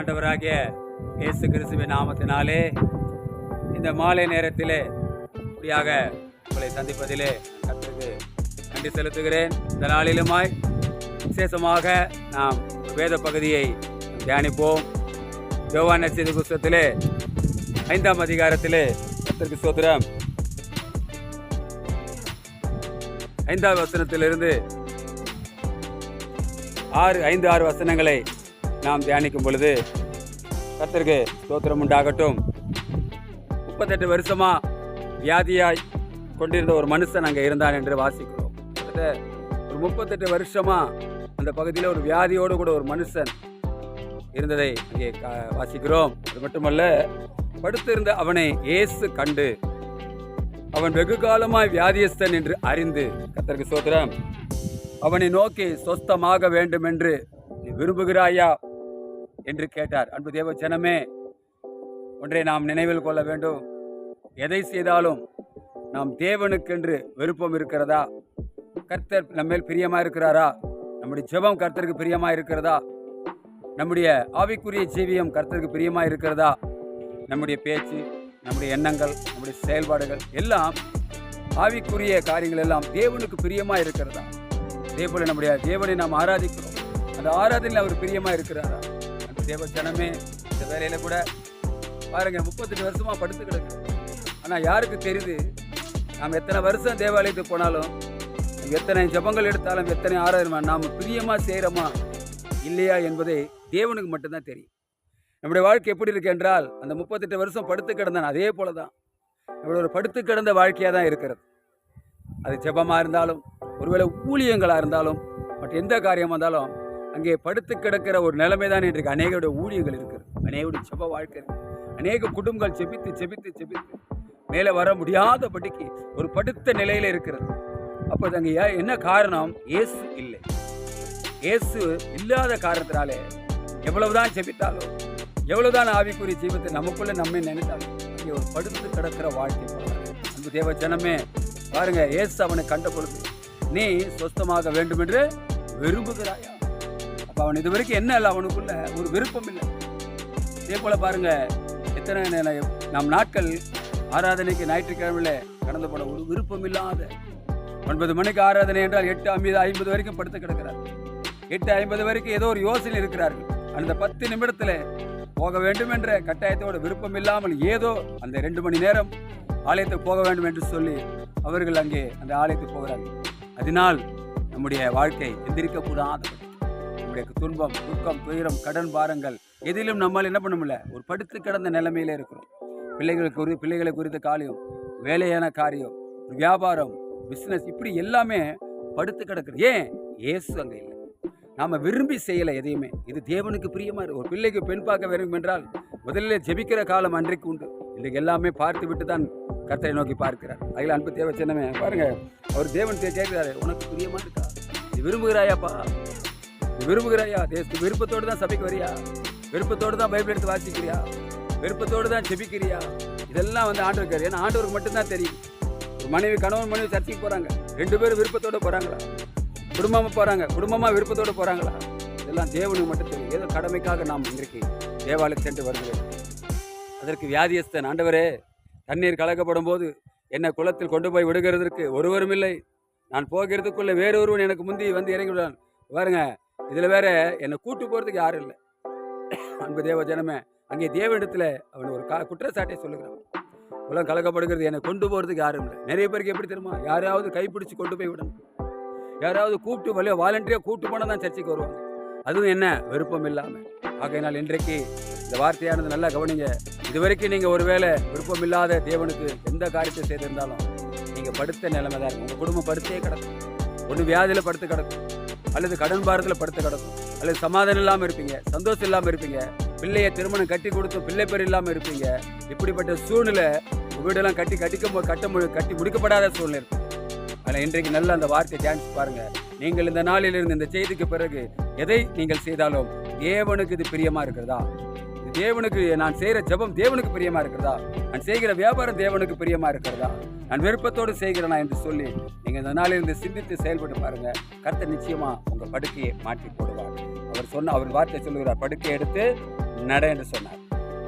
ஆண்டவராகிய இயேசு கிறிஸ்துவின் நாமத்தினாலே இந்த மாலை நேரத்திலே இப்படியாக உங்களை சந்திப்பதிலே கற்றுக்கு நன்றி செலுத்துகிறேன். இந்த நாளிலுமாய் விசேஷமாக நாம் வேத பகுதியை தியானிப்போம். யோவான் நட்சத்திர புஸ்தத்திலே ஐந்தாம் அதிகாரத்திலே கத்திற்கு சோத்திரம் ஐந்தாவது வசனத்திலிருந்து ஆறு ஐந்து ஆறு வசனங்களை நாம் தியானிக்கும் பொழுது கத்திற்கு சோத்திரம் உண்டாகட்டும். முப்பத்தெட்டு வருஷமா வியாதியாய் கொண்டிருந்த ஒரு மனுஷன் அங்கே இருந்தான் என்று வாசிக்கிறோம். ஒரு முப்பத்தெட்டு வருஷமா அந்த பகுதியில் ஒரு வியாதியோடு கூட ஒரு மனுஷன் இருந்ததை இங்கே வாசிக்கிறோம். அது மட்டுமல்ல படுத்திருந்த அவனை இயேசு கண்டு. அவன் வெகு காலமாய் வியாதியஸ்தன் என்று அறிந்து கர்த்தருக்கு சோதரம் அவனை நோக்கி சொஸ்தமாக வேண்டும் என்று நீ விரும்புகிறாயா? என்று கேட்டார். அன்பு தேவ ஜனமே ஒன்றை நாம் நினைவில் கொள்ள வேண்டும். எதை செய்தாலும் நாம் தேவனுக்கென்று விருப்பம் இருக்கிறதா? கர்த்தர் நம்மேல் பிரியமாக இருக்கிறாரா? நம்முடைய ஜெபம் கர்த்தருக்கு பிரியமாக இருக்கிறதா? நம்முடைய ஆவிக்குரிய ஜீவியம் கர்த்தருக்கு பிரியமாக இருக்கிறதா? நம்முடைய பேச்சு நம்முடைய எண்ணங்கள் நம்முடைய செயல்பாடுகள் எல்லாம் ஆவிக்குரிய காரியங்கள் எல்லாம் தேவனுக்கு பிரியமாக இருக்கிறதா? அதே போல் நம்முடைய தேவனை நாம் ஆராதிக்கிறோம். அந்த ஆராதனையில் அவர் பிரியமாக இருக்கிறாரா? அந்த தேவ ஜனமே இந்த வேலையில் கூட பாருங்க முப்பத்தெட்டு வருஷமாக படுத்து கிடக்கு. ஆனால் யாருக்கு தெரியுது? நாம் எத்தனை வருஷம் தேவாலயத்துக்கு போனாலும் எத்தனை ஜெபங்கள் எடுத்தாலும் எத்தனை ஆராதனை நாம் பிரியமாக செய்கிறோமா இல்லையா என்பதை தேவனுக்கு மட்டும்தான் தெரியும். நம்முடைய வாழ்க்கை எப்படி இருக்கு என்றால் அந்த முப்பத்தெட்டு வருஷம் படுத்து கிடந்தான். அதே போல தான் நம்மளோட ஒரு படுத்து கிடந்த வாழ்க்கையாக தான் இருக்கிறது. அது ஜெபமாக இருந்தாலும் ஒருவேளை ஊழியங்களாக இருந்தாலும் மற்ற எந்த காரியமாக இருந்தாலும் அங்கே படுத்து கிடக்கிற ஒரு நிலைமை தான் இன்றைக்கு அநேகருடைய ஊழியங்கள் இருக்குது அநேகருடைய செப வாழ்க்கை அநேக குடும்பங்கள் ஜெபித்து ஜெபித்து ஜெபித்து மேலே வர முடியாதபடிக்கு ஒரு படுத்த நிலையில் இருக்கிறது. அப்போ அங்கே என்ன காரணம்? இயேசு இல்லை. இயேசு இல்லாத காரணத்தினாலே எவ்வளவுதான் ஜெபித்தாலும் எவ்வளவுதான் ஆவிக்குரிய ஜீவத்தை நமக்குள்ள நம்மை நினைத்தாலும் இங்கே ஒரு படுத்து கிடக்கிற வாழ்க்கை போல. அன்பு தேவ ஜனமே பாருங்க ஏசு அவனை கண்ட பொழுது நீ சொஸ்தமாக வேண்டும் என்று விரும்புகிறாயா? அப்போ அவன் இது வரைக்கும் என்ன இல்லை அவனுக்குள்ள ஒரு விருப்பம் இல்லை. இதே போல பாருங்க எத்தனை நம் நாட்கள் ஆராதனைக்கு ஞாயிற்றுக்கிழமையில கடந்து போன ஒரு விருப்பம் இல்லாத ஒன்பது மணிக்கு ஆராதனை என்றால் எட்டு ஐம்பது ஐம்பது வரைக்கும் படுத்து கிடக்கிறார் எட்டு ஐம்பது வரைக்கும் ஏதோ ஒரு யோசனை இருக்கிறார்கள். அந்த பத்து நிமிடத்தில் போக வேண்டும் என்ற கட்டாயத்தோட விருப்பம் இல்லாமல் ஏதோ அந்த ரெண்டு மணி நேரம் ஆலயத்துக்கு போக வேண்டும் என்று சொல்லி அவர்கள் அங்கே அந்த ஆலயத்துக்கு போகிறார்கள். அதனால் நம்முடைய வாழ்க்கை எந்திரிக்க கூடாது நம்முடைய துன்பம் துக்கம் துயரம் கடன் பாரங்கள் எதிலும் நம்மால் என்ன பண்ண முடியல? ஒரு படுத்து கிடந்த நிலைமையில இருக்கிறோம். பிள்ளைகளுக்கு குறி பிள்ளைகளை குறித்த காரியம் வேலையான காரியம் வியாபாரம் பிஸ்னஸ் இப்படி எல்லாமே படுத்து கிடக்குது. ஏன்? இயேசு அங்கே இல்லை. நாம் விரும்பி செய்யலை எதையுமே. இது தேவனுக்கு பிரியமா ஒரு பிள்ளைக்கு பெண் பார்க்க வேண்டும் என்றால் முதல்ல ஜெபிக்கிற காலம் அன்றைக்கு உண்டு. இன்றைக்கு எல்லாமே பார்த்து விட்டு தான் கர்த்தரை நோக்கி பார்க்கிறார். அதில் அன்பு தேவை சின்னமே. பாருங்க அவர் தேவன் கேட்கிறாரு உனக்கு பிரியமா இருக்கா? நீ விரும்புகிறாயாப்பா? நீ விரும்புகிறாயா? தேசத்து விருப்பத்தோடு தான் சபைக்கு வரியா? விருப்பத்தோடு தான் பைபிள் எடுத்து வாசிக்கிறியா? விருப்பத்தோடு தான் ஜெபிக்கிறியா? இதெல்லாம் வந்து ஆண்டவருக்கு ஏன்னா ஆண்டவருக்கு மட்டும்தான் தெரியும். மனைவி கணவன் மனைவி சர்ச்சைக்கு போகிறாங்க ரெண்டு பேரும் விருப்பத்தோடு போகிறாங்களா குடும்பமாக போகிறாங்க குடும்பமாக விருப்பத்தோடு போகிறாங்களா இதெல்லாம் தேவனுக்கு மட்டும் தெரியும். ஏதோ கடமைக்காக நாம் இன்றைக்கு தேவாலயம் சென்று வருகிறோம். அதற்கு வியாதியஸ்தன் ஆண்டவரே தண்ணீர் கலக்கப்படும் போது என்னை குளத்தில் கொண்டு போய் விடுகிறதற்கு ஒருவரும் இல்லை. நான் போகிறதுக்குள்ள வேறொருவன் எனக்கு முந்தி வந்து இறங்கி விடுவான் பாருங்க இதில் வேற என்னை கூட்டு போகிறதுக்கு யாரும் இல்லை. அன்பு தேவ ஜனமே அங்கே தேவனிடத்துல அவன் ஒரு கா- குற்றச்சாட்டை சொல்லுகிறான். உலகம் கலக்கப்படுகிறது என்னை கொண்டு போகிறதுக்கு யாரும் இல்லை. நிறைய பேருக்கு எப்படி தெரியுமா? யாராவது கைப்பிடிச்சு கொண்டு போய் விடணும். யாராவது கூப்பிட்டு வழியோ வாலண்டியாக கூப்பிட்டு போனால் தான் சர்ச்சைக்கு வருவாங்க. அதுவும் என்ன? விருப்பம் இல்லாமல் ஆகையினால் இன்றைக்கு இந்த வார்த்தையானது நல்லா கவனிங்க. இதுவரைக்கும் நீங்கள் ஒருவேளை விருப்பம் இல்லாத தேவனுக்கு எந்த காரியத்தை செய்திருந்தாலும் நீங்கள் படுத்த நிலைமை தான் இருக்கும். உங்கள் குடும்பம் படுத்தே கிடக்கும். ஒன்று வியாதியில் படுத்து கிடக்கும். அல்லது கடன் பாரத்தில் படுத்து கிடக்கும். அல்லது சமாதானம் இல்லாமல் இருப்பீங்க. சந்தோஷம் இல்லாமல் இருப்பீங்க. பிள்ளையை திருமணம் கட்டி கொடுத்து பிள்ளை பேர் இல்லாமல் இருப்பீங்க. இப்படிப்பட்ட சூழ்நிலை வீடெல்லாம் கட்டி கட்டிக்க கட்ட கட்டி முடிக்கப்படாத சூழ்நிலை இருக்கும் ஆனால் இன்றைக்கு நல்ல அந்த வார்த்தையை தியானிச்சு பாருங்க. நீங்கள் இந்த நாளிலிருந்து இந்த செய்திக்கு பிறகு எதை நீங்கள் செய்தாலும் தேவனுக்கு இது பிரியமா இருக்கிறதா? தேவனுக்கு நான் செய்கிற ஜெபம் தேவனுக்கு பிரியமா இருக்கிறதா? நான் செய்கிற வியாபாரம் தேவனுக்கு பிரியமா இருக்கிறதா? நான் விருப்பத்தோடு செய்கிறேனா என்று சொல்லி நீங்கள் இந்த நாளில் இருந்து சிந்தித்து செயல்பட்டு பாருங்க. கருத்தை நிச்சயமா உங்க படுக்கையை மாற்றி போடுவார். அவர் சொன்ன அவர் வார்த்தை சொல்லுகிறார் படுக்கையை எடுத்து நட என்று சொன்னார்.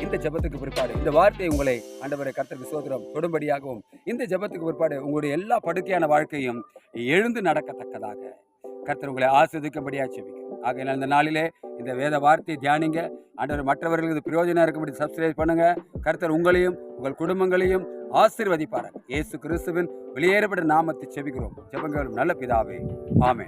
இந்த ஜெபத்துக்கு பிற்பாடு இந்த வார்த்தை உங்களை ஆண்டவரை கர்த்தருக்கு சோதரம் தொடும்படியாகவும் இந்த ஜெபத்துக்கு பிற்பாடு உங்களுடைய எல்லா படுக்கையான வாழ்க்கையும் எழுந்து நடக்கத்தக்கதாக. கர்த்தர் உங்களை ஆஸ்வதிக்கும்படியாக செபிக்கும் ஆகையினால் இந்த நாளிலே இந்த வேத வார்த்தையை தியானிங்க. ஆண்டவர் மற்றவர்களுக்கு இது பிரயோஜனம் இருக்கும்படி சப்ஸ்கிரைப் பண்ணுங்க. கர்த்தர் உங்களையும் உங்கள் குடும்பங்களையும் ஆசீர்வதிப்பார் இயேசு கிறிஸ்துவின் வெளியேறப்பட்ட நாமத்தை செபிக்கிறோம் ஜெபங்களும் நல்ல பிதாவே. ஆமே